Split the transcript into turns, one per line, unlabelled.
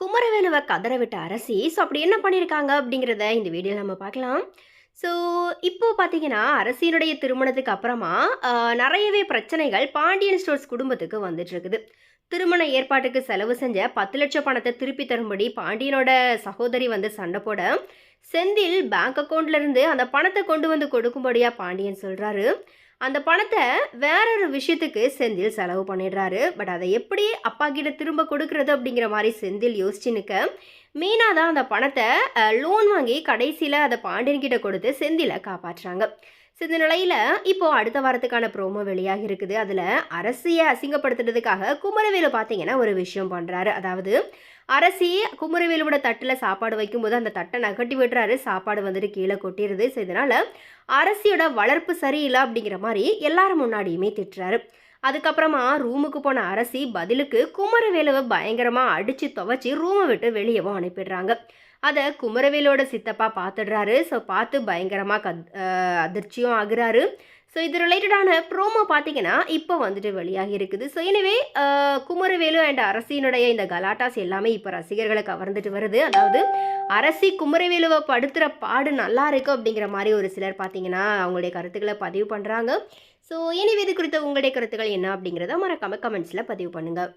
குமரவேலுவை கதற விட்ட அரசி ஸோ அப்படி என்ன பண்ணியிருக்காங்க அப்படிங்கிறத இந்த வீடியோவில் நம்ம பார்க்கலாம். ஸோ இப்போ பார்த்தீங்கன்னா அரசியனுடைய திருமணத்துக்கு அப்புறமா நிறையவே பிரச்சனைகள் பாண்டியன் ஸ்டோர்ஸ் குடும்பத்துக்கு வந்துட்டு இருக்குது திருமண ஏற்பாட்டுக்கு செலவு செஞ்ச பத்து லட்சம் பணத்தை திருப்பி தரும்படி பாண்டியனோட சகோதரி வந்து சண்டை போட செந்தில் பேங்க் அக்கௌண்ட்லேருந்து அந்த பணத்தை கொண்டு வந்து கொடுக்கும்படியாக பாண்டியன் சொல்கிறாரு அந்த பணத்தை வேறொரு விஷயத்துக்கு செந்தில் செலவு பண்ணிடுறாரு. பட் அதை எப்படி அப்பா கிட்ட திரும்ப கொடுக்கறது அப்படிங்கிற மாதிரி செந்தில் யோசிச்சு நிற்க மீனா தான் அந்த பணத்தை லோன் வாங்கி கடைசியில் அதை பாண்டியன்கிட்ட கொடுத்து செந்தில காப்பாற்றுறாங்க. ஸோ இந்த நிலையில் இப்போது அடுத்த வாரத்துக்கான ப்ரோமோ வெளியாகி இருக்குது. அதில் அரசியை அசிங்கப்படுத்துறதுக்காக குமரவேலு பார்த்தீங்கன்னா ஒரு விஷயம் பண்ணுறாரு அதாவது அரசி குமரவேலுவோட தட்டில் சாப்பாடு வைக்கும்போது அந்த தட்டை நகட்டி விடுறாரு. சாப்பாடு வந்துட்டு கீழே கொட்டிடுது. ஸோ இதனால் அரசியோட வளர்ப்பு சரியில்லை அப்படிங்கிற மாதிரி எல்லாரும் முன்னாடியுமே திட்டுறாரு. அதுக்கப்புறமா ரூமுக்கு போன அரசி பதிலுக்கு குமரவேலுவை பயங்கரமாக அடித்து துவைச்சி ரூமை விட்டு வெளியவும் அனுப்பிடுறாங்க. அதை குமரவேலோட சித்தப்பா பார்த்துடுறாரு ஸோ பார்த்து பயங்கரமாக கத் அதிர்ச்சியும் ஆகுறாரு. ஸோ இது ரிலேட்டடான ப்ரோமோ பார்த்தீங்கன்னா இப்போ வந்துட்டு வெளியாகி இருக்குது. ஸோ எனவே குமரவேலு அண்ட் அரசியினுடைய இந்த கலாட்டாஸ் எல்லாமே இப்போ ரசிகர்களை கவர்ந்துட்டு வருது. அதாவது அரசி குமரவேலுவை படுத்துகிற பாடு நல்லா இருக்குது அப்படிங்கிற மாதிரி ஒரு சிலர் பார்த்தீங்கன்னா அவங்களுடைய கருத்துக்களை பதிவு பண்ணுறாங்க ஸோ எனவே இது குறித்த உங்களுடைய கருத்துக்கள் என்ன அப்படிங்கிறத மறக்காமல் கமெண்ட்ஸில் பதிவு பண்ணுங்கள்